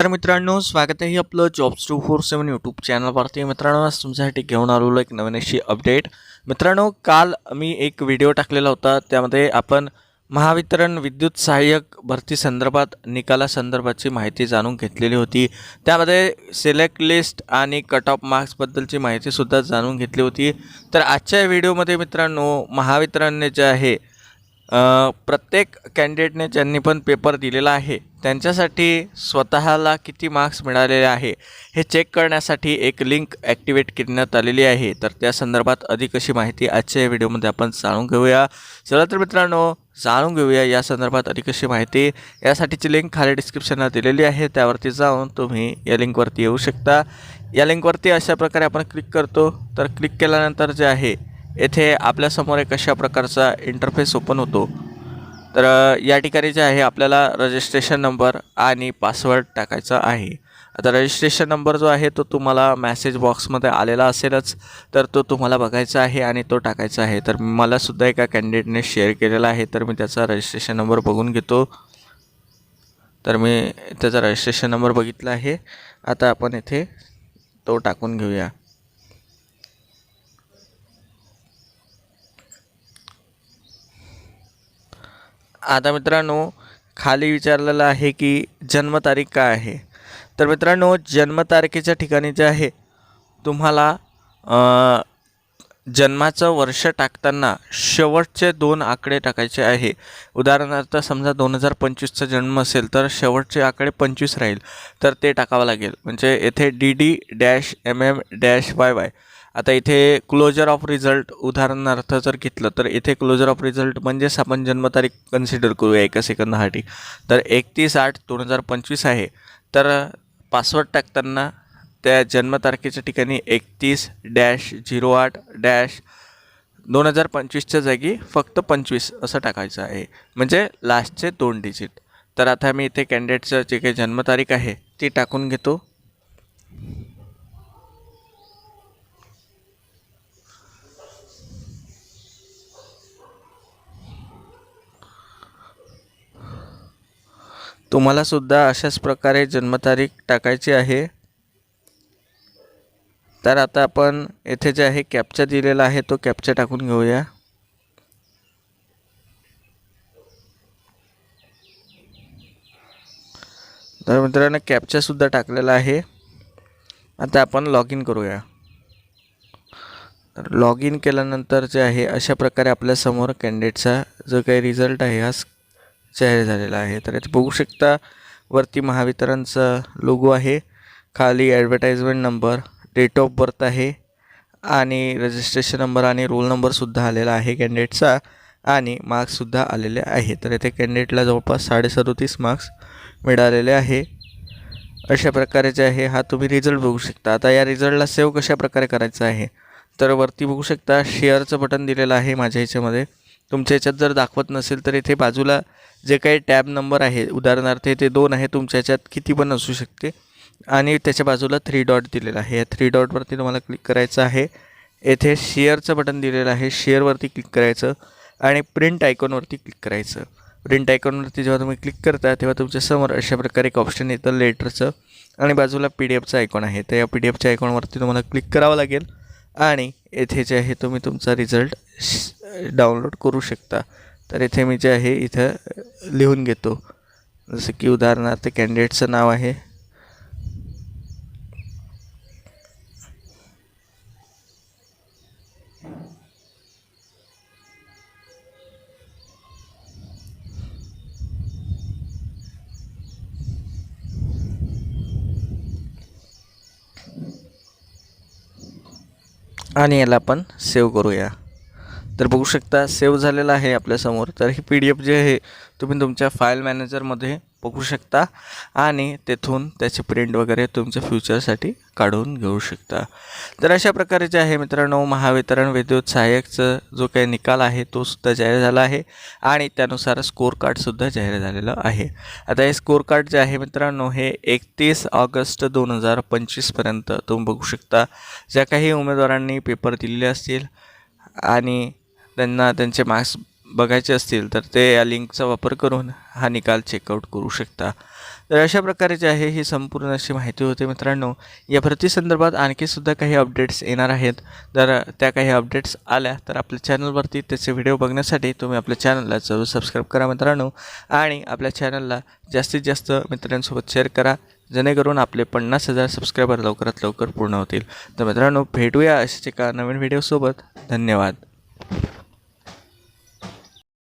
तर मित्रांनो स्वागत आहे आपलं jobs two four seven YouTube चॅनलवरती मित्रांनो आज तुमच्यासाठी घेऊन आलेलो एक नवीन अशी अपडेट मित्रांनो काल मी एक व्हिडिओ टाकलेला होता. त्यामध्ये आपण महावितरण विद्युत सहाय्यक भरती संदर्भात निकालासंदर्भाची माहिती जाणून घेतलेली होती. त्यामध्ये सिलेक्ट लिस्ट आणि कट ऑफ मार्क्सबद्दलची माहितीसुद्धा जाणून घेतली होती. तर आजच्या व्हिडिओमध्ये मित्रांनो महावितरणने जे आहे प्रत्येक कॅन्डिडेटने ज्यांनी पण पेपर दिलेला आहे त्यांच्यासाठी स्वतःला किती मार्क्स मिळालेले आहे हे चेक करण्यासाठी एक लिंक ॲक्टिवेट करण्यात आलेली आहे. तर त्या संदर्भात अधिक अशी माहिती आजच्या या व्हिडिओमध्ये आपण जाणून घेऊया. चला तर मित्रांनो जाणून घेऊया. या संदर्भात अधिक अशी माहिती यासाठीची लिंक खाली डिस्क्रिप्शनला दिलेली आहे. त्यावरती जाऊन तुम्ही या लिंकवरती येऊ शकता. या लिंकवरती अशा प्रकारे आपण क्लिक करतो. तर क्लिक केल्यानंतर जे आहे येथे आपल्यासमोर एक अशा प्रकारचा इंटरफेस ओपन होतो. तर या ठिकाणी जे आहे आपल्याला रजिस्ट्रेशन नंबर आणि पासवर्ड टाकायचा आहे. आता रजिस्ट्रेशन नंबर जो आहे तो तुम्हाला मॅसेज बॉक्समध्ये आलेला असेलच. तर तो तुम्हाला बघायचा आहे आणि तो टाकायचा आहे. तर मला सुद्धा एका कॅन्डिडेटने शेअर केलेला आहे. तर मी त्याचा रजिस्ट्रेशन नंबर बघून घेतो. तर मी त्याचा रजिस्ट्रेशन नंबर बघितला आहे. आता आपण येथे तो टाकून घेऊया. आता मित्रांनो खाली विचारलेलं आहे की जन्मतारीख काय आहे? तर मित्रांनो जन्मतारखेच्या ठिकाणी जे आहे तुम्हाला जन्माचं वर्ष टाकताना शेवटचे दोन आकडे टाकायचे आहे. उदाहरणार्थ समजा दोन हजार पंचवीसचा जन्म असेल तर शेवटचे आकडे पंचवीस राहील. तर ते टाकावं लागेल. म्हणजे येथे D D dash M M dash Y Y आता इथे क्लोजर ऑफ रिझल्ट उदाहरणार्थ जर घेतलं तर इथे क्लोजर ऑफ रिझल्ट म्हणजेच आपण जन्मतारीख कन्सिडर करूया एका सेकंदासाठी. तर एकतीस आठ दोन हजार पंचवीस आहे. तर पासवर्ड टाकताना त्या जन्मतारखेच्या ठिकाणी एकतीस डॅश झिरो आठ डॅश दोन हजार पंचवीसच्या जागी फक्त पंचवीस असं टाकायचं आहे. म्हणजे लास्टचे दोन डिजिट तर आता मी इथे कॅन्डिडेटचं जे काही जन्मतारीख आहे ती टाकून घेतो. तुम्हाला सुद्धा अशाच प्रकारे जन्मतारीख टाकायची आहे. तर आता आपण येथे जे आहे कॅप्चा दिलेला आहे तो कॅप्चा टाकून घेऊया. तर मित्रांनो कॅप्चासुद्धा टाकलेला आहे. आता आपण लॉग इन करूया. तर लॉग इन केल्यानंतर जे आहे अशा प्रकारे आपल्यासमोर कॅन्डिडेटचा जो काही रिझल्ट आहे हा जाहीर झालेला आहे. तर इथे बघू शकता वरती महावितरणचा लोगो आहे. खाली advertisement number date of birth आहे. आणि रजिस्ट्रेशन नंबर आणि रोल नंबरसुद्धा आलेला आहे कॅन्डिडेटचा आणि मार्क्ससुद्धा आलेले आहे तर इथे कॅन्डिडेटला जवळपास साडे सदोतीस मार्क्स मिळालेले आहे. अशा प्रकारे जे आहे हा तुम्ही रिझल्ट बघू शकता. आता या रिझल्टला सेव्ह कशा प्रकारे करायचा आहे? तर वरती बघू शकता शेअरचं बटन दिलेलं आहे माझ्या ह्याच्यामध्ये. तुमच्या ह्याच्यात जर दाखवत नसेल तर इथे बाजूला जे काही टॅब नंबर आहे उदाहरणार्थ इथे दोन आहे तुमच्या ह्याच्यात किती पण असू शकते. आणि त्याच्या बाजूला थ्री डॉट दिलेला आहे. या थ्री डॉटवरती तुम्हाला क्लिक करायचं आहे. येथे शेअरचं बटन दिलेलं आहे. शेअरवरती क्लिक करायचं आणि प्रिंट आयकॉनवरती क्लिक करायचं. प्रिंट आयकॉनवरती जेव्हा तुम्ही क्लिक करता तेव्हा तुमच्यासमोर अशा प्रकारे एक ऑप्शन येतं लेटरचं आणि बाजूला पी डी एफचं आयकॉन आहे. तर या पी डी एफच्या आयकॉनवरती तुम्हाला क्लिक करावं लागेल. आणि येथे जे आहे तुम्ही तुमचा रिझल्ट डाउनलोड करू शकता. तर इथे मी जे आहे इथं लिहून घेतो. जसं की उदाहरणार्थ कॅन्डिडेटचं नाव आहे. आणि याला आपण सेव्ह करूया. तर बघू शकता सेव्ह झालेला आहे आपल्यासमोर. तर ही पी डी एफ जे आहे तुम्ही तुमच्या फाईल मॅनेजरमध्ये बघू शकता आणि तेथून त्याचे प्रिंट वगैरे तुमच्या फ्युचरसाठी काढून घेऊ शकता. तर अशा प्रकारे जे आहे मित्रांनो महावितरण विद्युत सहाय्यकचं जो काही निकाल आहे तो सुद्धा जाहीर झाला आहे आणि त्यानुसार स्कोर कार्डसुद्धा जाहीर झालेलं आहे. आता हे स्कोर कार्ड जे आहे मित्रांनो हे एकतीस ऑगस्ट दोन हजार पंचवीसपर्यंत तुम्ही बघू शकता. ज्या काही उमेदवारांनी पेपर दिलेले असतील आणि त्यांना त्यांचे मार्क्स बघायचे असतील तर ते या लिंकचा वापर करून हा निकाल चेकआउट करू शकता. तर अशा प्रकारे जे आहे ही संपूर्ण अशी माहिती होती मित्रांनो. या भरतीसंदर्भात आणखी सुद्धा काही अपडेट्स येणार आहेत. जर त्या काही अपडेट्स आल्या तर आपल्या चॅनलवरती त्याचे व्हिडिओ बघण्यासाठी तुम्ही आपल्या चॅनलला जरूर सबस्क्राईब करा मित्रांनो. आणि आपल्या चॅनलला जास्तीत जास्त मित्रांसोबत शेअर करा जेणेकरून आपले पन्नास हजार सबस्क्रायबर लवकरात लवकर पूर्ण होतील. तर मित्रांनो भेटूया अशाच एका नवीन व्हिडिओसोबत धन्यवाद.